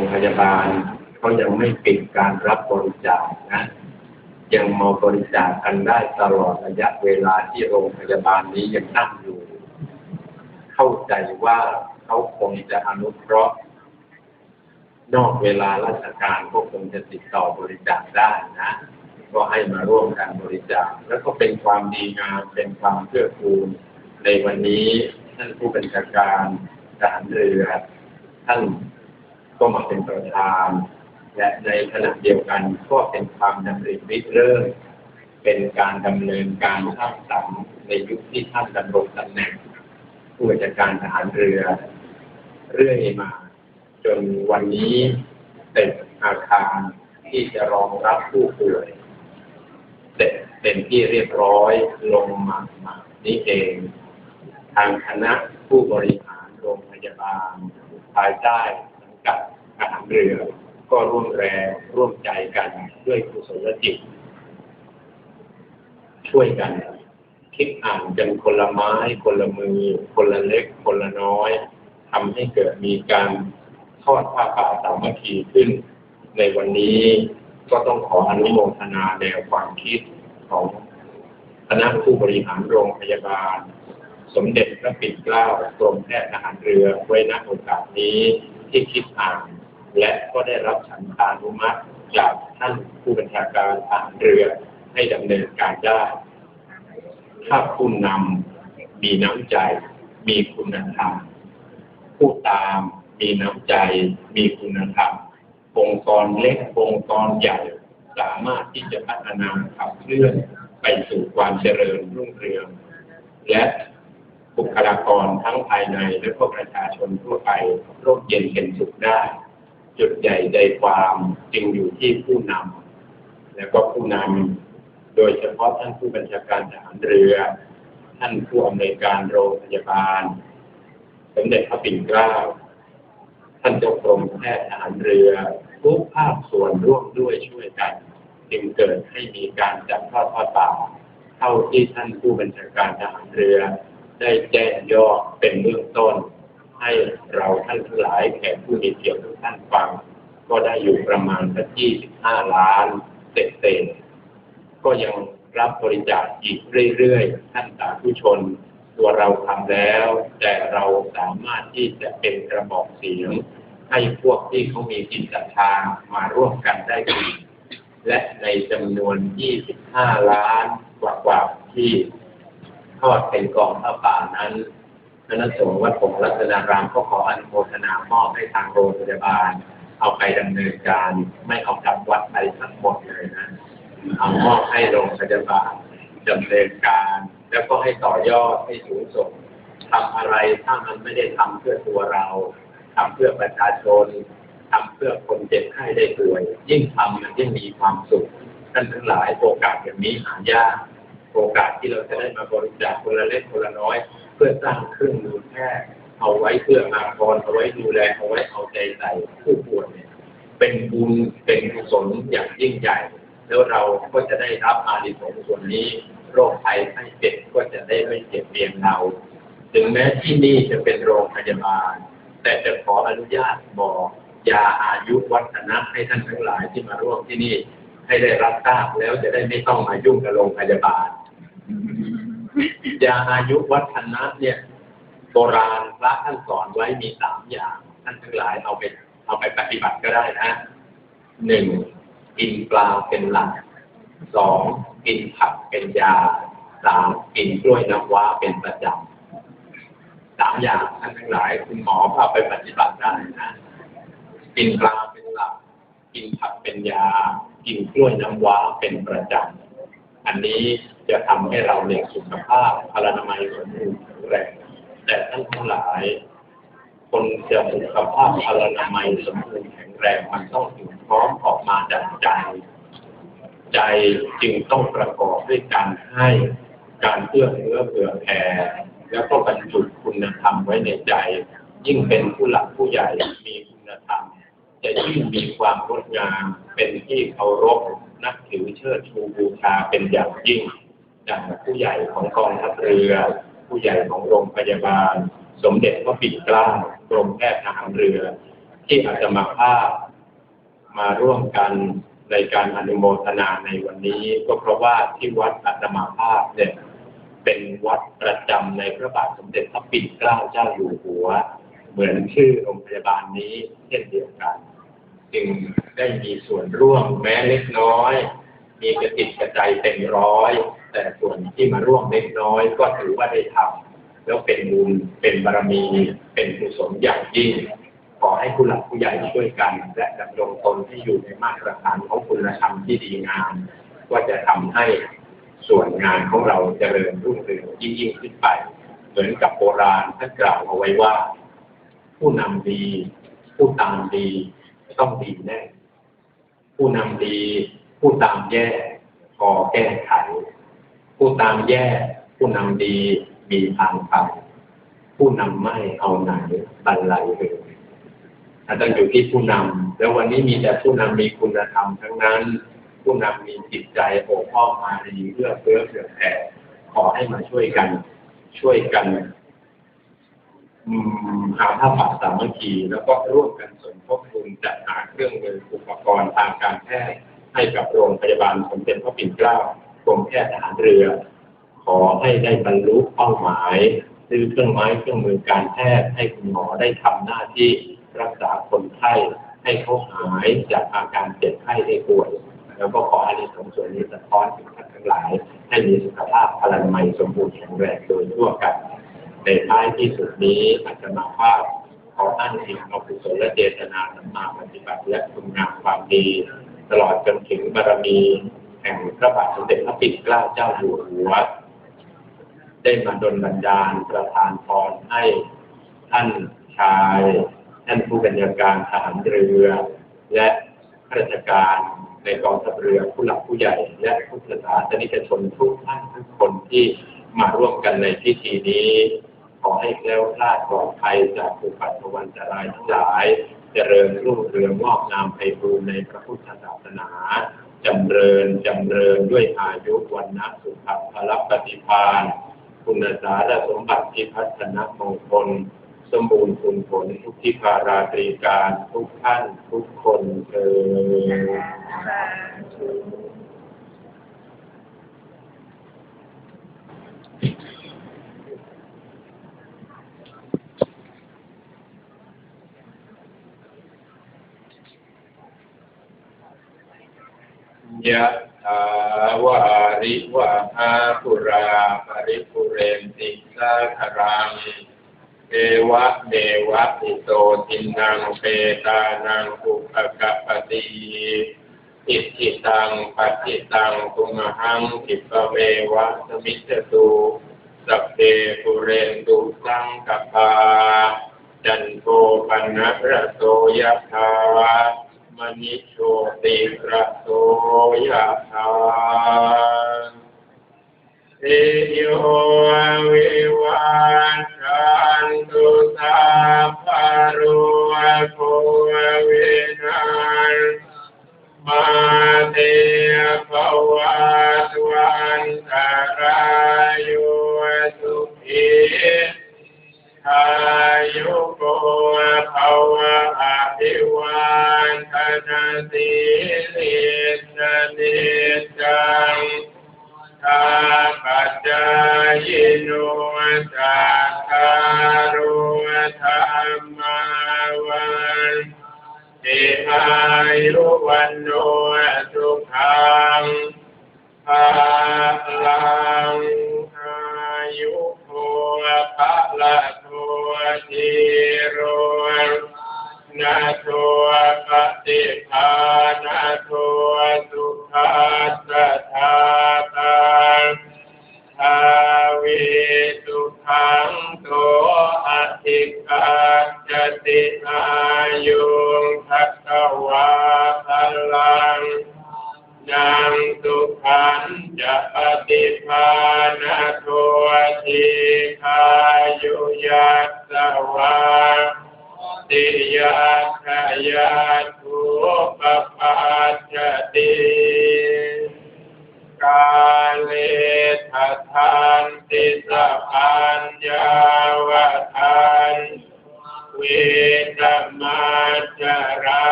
รงพยาบาลเขายังไม่ปิดการรับบริจาคนะ ยังมาบริจาคกันได้ตลอดระยะเวลาที่โรงพยาบาลนี้ยังตั้งอยู่ เข้าใจว่าเขาคงจะอนุเคราะห์ นอกเวลาราชการก็คงจะติดต่อบริจาคได้นะ ก็ให้มาร่วมกันบริจาค แล้วก็เป็นความดีงามเป็นความเพื่อคูณในวันนี้ท่านผู้บัญชาการทหารเรือท่าน ก็มาเป็นประธาน และในขณะเดียวกันก็เป็นความดำริริเริ่มเป็นการดำเนินการสร้างสรรค์ในยุคที่ท่านดำรงตำแหน่ง ผู้บัญชาการทหารเรือ เรื่อยมา จนวันนี้เต็มอาคารที่จะรองรับผู้ป่วยเสร็จเป็นที่เรียบร้อยลงมามานี้เอง ทางคณะผู้บริหารโรงพยาบาลภายใต้ สารเรือ ก็ร่วมแรงร่วมใจกันด้วยกุศลจิต ช่วยกัน คิดอ่านกันคนละไม้ คนละมือ คนละเล็ก คนละน้อยทำให้เกิดมีการทอดผ้าป่าสามัคคีขึ้น ในวันนี้ก็ต้องขออนุโมทนาแนวความคิดของคณะผู้บริหารโรงพยาบาล สมเด็จพระปิ่นเกล้ากรมแพทย์ทหารเรือไว้ณโอกาสนี้ที่คิดอ่าน และก็ได้รับฉันทานุมัติจากท่านผู้บัญชาการทหารเรือให้ดำเนินการได้ ถ้าผู้นำมีน้ำใจ มีคุณธรรม ผู้ตามมีน้ำใจ มีคุณธรรม องค์กรเล็ก องค์กรใหญ่ สามารถที่จะพัฒนาขับเคลื่อนไปสู่ความเจริญรุ่งเรือง และบุคลากรทั้งภายในและก็ประชาชนทั่วไปร่มเย็นเป็นสุขได้ จุดใหญ่ใจความจึงอยู่ที่ผู้นำและก็ผู้นำโดยเฉพาะท่านผู้บัญชาการทหารเรือ ท่านผู้อำนวยการโรงพยาบาล สมเด็จพระปิ่นเกล้าท่านเจ้ากรมแพทย์ทหารเรือทุกภาคส่วนร่วมด้วยช่วยกัน จึงเกิดให้มีการจัดทอดผ้าป่าเท่าที่ท่านผู้บัญชาการทหารเรือ ได้แจ้งย่อเป็นเบื้องต้น ให้เราท่านทั้งหลายแขกผู้มีเกียรติทุกท่านฟัง ก็ได้อยู่ประมาณสักยี่สิบห้าล้านเศษเศษก็ยังรับบริจาคอีกเรื่อยๆ ท่านสาธุชน ตัวเราทำแล้ว แต่เราสามารถที่จะเป็นกระบอกเสียง ให้พวกที่เขามีจิตศรัทธามาร่วมกันได้ดีและในจำนวน 25 ล้านกว่าๆที่ทอดเป็นกองผ้าป่านั้น คณะสงฆ์วัดผงรัตนารามก็ขออนุโมทนามอบให้ทางโรงพยาบาล เอาไปดำเนินการ ไม่เอากลับวัดไปทั้งหมดเลยนะเอามอบให้โรงพยาบาลดำเนินการ แล้วก็ให้ต่อยอดให้สูงส่งทำอะไรถ้ามันไม่ได้ทำเพื่อตัวเราทำเพื่อประชาชนทำเพื่อคนเจ็บไข้ได้ป่วย ยิ่งทำมันยิ่งมีความสุขท่านทั้งหลายโอกาสอย่างนี้หายากโอกาสที่เราจะได้มาบริจาคคนละเล็กคนละน้อย พื่อสร้างเครื่องมือแพทย์เอาไว้เพื่อมาพรเอาไว้ดูแลเอาไว้เอาใจใส่ผู้ป่วยเนี่ยเป็นบุญเป็นกุศลอย่างยิ่งใหญ่ แล้วเราก็จะได้รับอานิสงส์ส่วนนี้ โรคภัยไข้เจ็บก็จะได้ไม่เจ็บเบียนเราถึงแม้ที่นี่จะเป็นโรงพยาบาล แต่จะขออนุญาตบอกยาอายุวัฒนะให้ท่านทั้งหลายที่มาร่วมที่นี่ ให้ได้รับทราบแล้วจะได้ไม่ต้องมายุ่งกับโรงพยาบาล ยาอายุวัฒนะเนี่ย โบราณพระท่านสอนไว้มีสามอย่าง ท่านทั้งหลายเอาไปเอาไปปฏิบัติก็ได้นะหนึ่งกินปลาเป็นหลักสองกินผักเป็นยาสามกินกล้วยน้ำว้าเป็นประจำสามอย่างท่านทั้งหลายคุณหมอเอาไปปฏิบัติได้นะ กินปลาเป็นหลัก กินผักเป็นยา กินกล้วยน้ำว้าเป็นประจำอันนี้ จะทำให้เราเนยสุขภาพพลานามัยสมบูรณ์แข็งแรง แต่ท่านทั้งหลาย คนจะสุขภาพพลานามัยสมบูรณ์แข็งแรงมันต้องถึงพร้อมออกมาจากใจ ใจจึงต้องประกอบด้วยการให้การเพื่อเนื้อเผื่อแผ่แล้วก็บรรจุคุณธรรมไว้ในใจ ยิ่งเป็นผู้หลักผู้ใหญ่มีคุณธรรมจะยิ่งมีความงดงามเป็นที่เคารพนับถือเชิดชูบูชาเป็นอย่างยิ่ง จากผู้ใหญ่ของกองทัพเรือ ผู้ใหญ่ของโรงพยาบาล สมเด็จพระปิ่นเกล้ากรมแพทย์ทหารเรือ ที่อาตมาภาพมาร่วมกันในการอนุโมทนาในวันนี้ ก็เพราะว่าที่วัดอาตมาภาพเนี่ยเป็นวัดประจำในพระบาทสมเด็จพระปิ่นเกล้าเจ้าอยู่หัว เหมือนชื่อโรงพยาบาลนี้เช่นเดียวกัน จึงได้มีส่วนร่วมแม้เล็กน้อย มีกระติดกระใจเต็มร้อย แต่ส่วนที่มาร่วมเล็กน้อยก็ถือว่าได้ทำแล้วเป็นบุญเป็นบารมี เป็นกุศลอย่างยิ่งขอให้ผู้หลักผู้ใหญ่ช่วยกัน และดำรงตนให้อยู่ในมาตรฐานของคุณธรรมที่ดีงามก็จะทำให้ส่วนงานของเราจเจริญรุ่งเรืองยิ่งยิ่งขึ้นไป เหมือนกับโบราณท่านกล่าวเอาไว้ว่า ผู้นำดี ผู้ตามดีต้องดีแน่ ผู้นำดี ผู้ตามแย่พอแก้ไข ผู้ตามแย่ ผู้นำดีมีทางไปผู้นำไม่เอาไหนบันไลเลยอาจารย์อยู่ที่ผู้นำแล้ววันนี้มีแต่ผู้นำมีคุณธรรมทั้งนั้น ผู้นำมีจิตใจโอบอ้อมมาดีเพื่อเพื่อเผื่อแผ่ขอให้มาช่วยกัน ช่วยกันหาผ้าป่าสามัคคีแล้วก็ร่วมกันสมทบทุนจัดหาเครื่องมืออุปกรณ์ทางการแพทย์ให้กับโรงพยาบาลสมเด็จพระปิ่นเกล้า รมแพทย์ทหารเรือ ขอให้ได้บรรลุเป้าหมาย ซื้อเครื่องไม้เครื่องมือการแพทย์ให้คุณหมอได้ทำหน้าที่รักษาคนไข้ให้เขาหายจากอาการเจ็บไข้ได้ป่วย แล้วก็ขออานิสงส์ส่วนนี้สะท้อนถึงท่านทั้งหลาย ให้มีสุขภาพพลังใหม่สมบูรณ์แข็งแรงโดยทั่วกัน ในท้ายที่สุดนี้อาจจะมาภาพขอท่านสิ่งเอากุศลและเจตนาสัมมาปฏิบัติและคุณงามความดี ตลอดจนถึงบารมี แห่งพระบาทสมเด็จพระปิ่นเกล้าเจ้าอยู่หัว ได้มาดลบันดาลประทานพรให้ท่านชาย ท่านผู้บัญชาการทหารเรือ และข้าราชการในกองทัพเรือผู้หลักผู้ใหญ่ และผู้ศาสนิกชนทุกท่านทุกคนที่มาร่วมกันในพิธีนี้ ขอให้แคล้วคลาดปลอดภัยจากอุปัตวันตรายทั้งหลาย เจริญรุ่งเรืองงอกงามไพบูรณ์ในพระพุทธศาสนาจำเริญจำเริญด้วยอายุวันนะสุขภาลปฏิพานคุณสารสมบัติที่พัฒนามงคล สมบูรณ์คุณผลทุกที่พาราตรีการทุกท่านทุกคนเอ่ ยะถาวาริวะหาปุราปริปุเรนติสาครังเอวะเมวะอิโตทินังเปตานังอุปกปติอิทิตังปัติตังตุมหังอิปเมวะสมิจตุสัพเพปุเรนตุสังกปาจันโทปนะระโสยะถา มณิโชติระโสยะธาเอโยวิวัชันตุ วันทนาสิลิสนิจังตาปัจจายโนจัตตารุธรรมวันติอายุวันโนสุขัง สุขังโตอธิกาจติอายุทัตวาพลังนังสุขันจะปฏิภานาโททิคายุยัสสวาติยาขยาทุปปัจจติกาเลทัทาน ติสะพัญญาวทันเวตมัจจรา